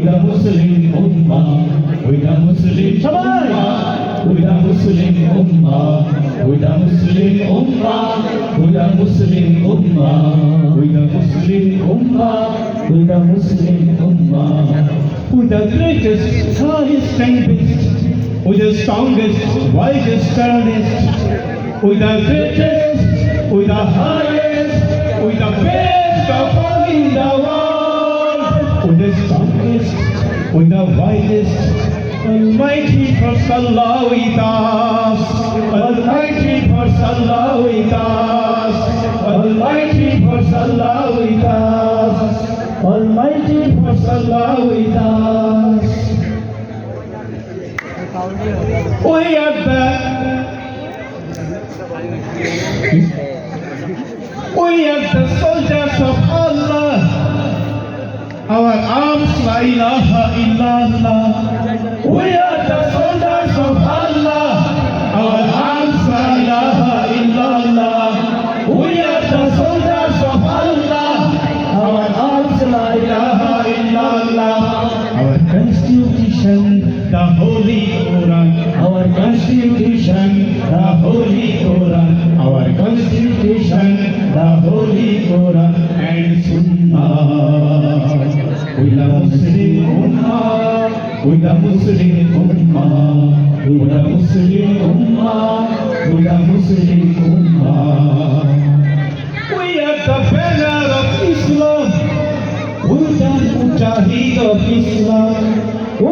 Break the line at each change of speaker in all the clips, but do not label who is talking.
ওইটা মুসলিম উম্মা ওইটা মুসলিম সবাই ওইটা মুসলিম উম্মা ওইটা মুসলিম উম্মা ওইটা মুসলিম উম্মা ওইটা মুসলিম উম্মা ওইটা মুসলিম উম্মা With the greatest, highest, tempest, with the strongest, wisest, sternest, with the greatest, with the highest, with the best. strongest, with the wisest. Almighty first Almighty Almighty Almighty We are the, we are the soldiers of Allah our arms, La ilaha illallah. We are the soldiers of Allah. Our arms, La ilaha illallah. We are the soldiers of Allah. Our arms, La ilaha illallah. Our constitution, the Holy Quran. Our constitution, the Holy Quran. Our constitution, the Holy Quran and Sunnah. ওইলা মুসলিম উম্মা ওইলা মুসলিম উম্মা ওইলা মুসলিম উম্মা ওইলা মুসলিম উম্মা ওইয়া তাফেলার ইসলাম ওইলা মুজাহিদ ইসলাম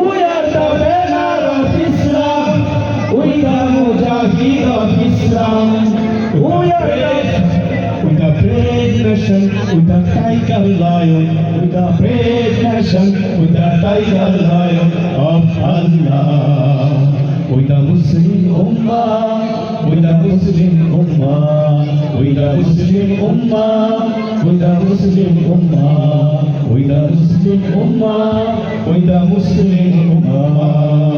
ওইয়া তাফেলার ইসলাম ওইলা মুজাহিদ ইসলাম ওইয়া with the brave nation, with the tiger lion, with the brave fashion ওইটা টাইগার লায়ন অফ আল্লাহ ওইটা মুসলিম উম্মা ওইটা মুসলিম উম্মা ওইটা মুসলিম উম্মা ওইটা মুসলিম উম্মা ওইটা মুসলিম উম্মা ওইটা মুসলিম উম্মা